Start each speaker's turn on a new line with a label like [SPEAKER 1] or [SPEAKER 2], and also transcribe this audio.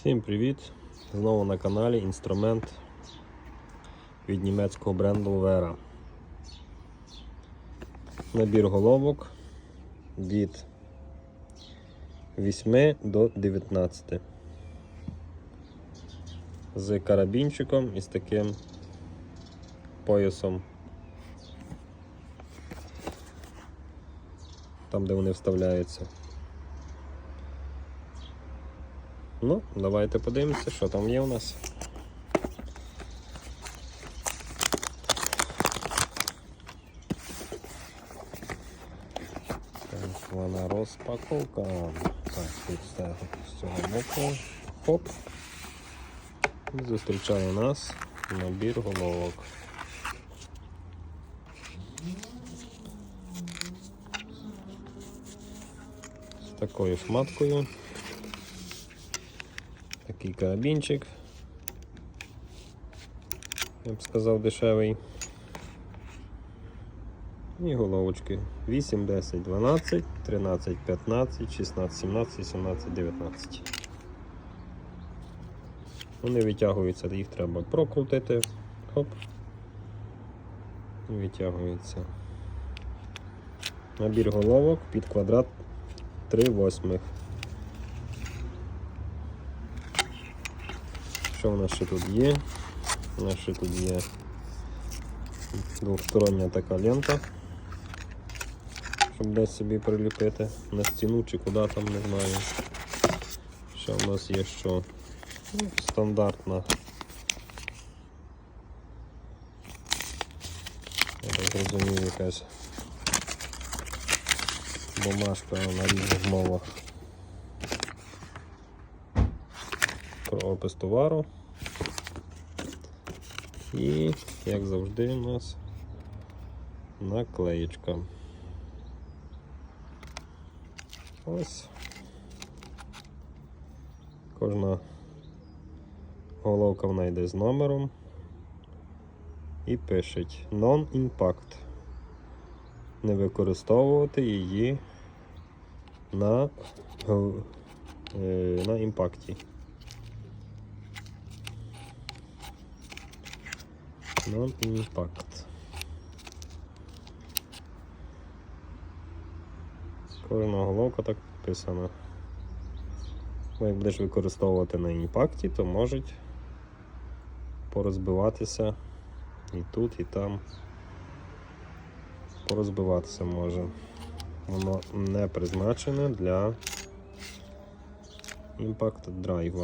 [SPEAKER 1] Всім привіт! Знову на каналі інструмент від німецького бренду Vera. Набір головок від 8 до 19 з карабінчиком і з таким поясом. Там, де вони вставляються. Ну, давайте подивимося, що там є у нас. Вона розпаковка. Так, тут все з цього боку. Хоп. Зустрічає нас набір головок. З такою шматкою. Такий карабінчик. Я б сказав дешевий. І головочки 8, 10, 12, 13, 15, 16, 17, 17, 19. Вони витягуються, їх треба прокрутити. Хоп. І витягуються. Набір головок під квадрат 3 восьмих. Що в нас ще тут є? У нас ще тут є двостороння така лента, щоб десь собі приліпити на стіну чи куди там, не знаю. Що в нас є що? Стандартна. Я так зрозумів якась бумажка на різних мовах. Опис товару. І, як завжди, у нас наклеєчка. Ось. Кожна головка вона йде з номером і пишеть Non-Impact. Не використовувати її на, е, на імпакті. Non-Impact. Кожна головка так підписана. Бо як будеш використовувати на імпакті, то можуть порозбиватися і тут, і там. Порозбиватися може. Воно не призначене для імпакт драйва.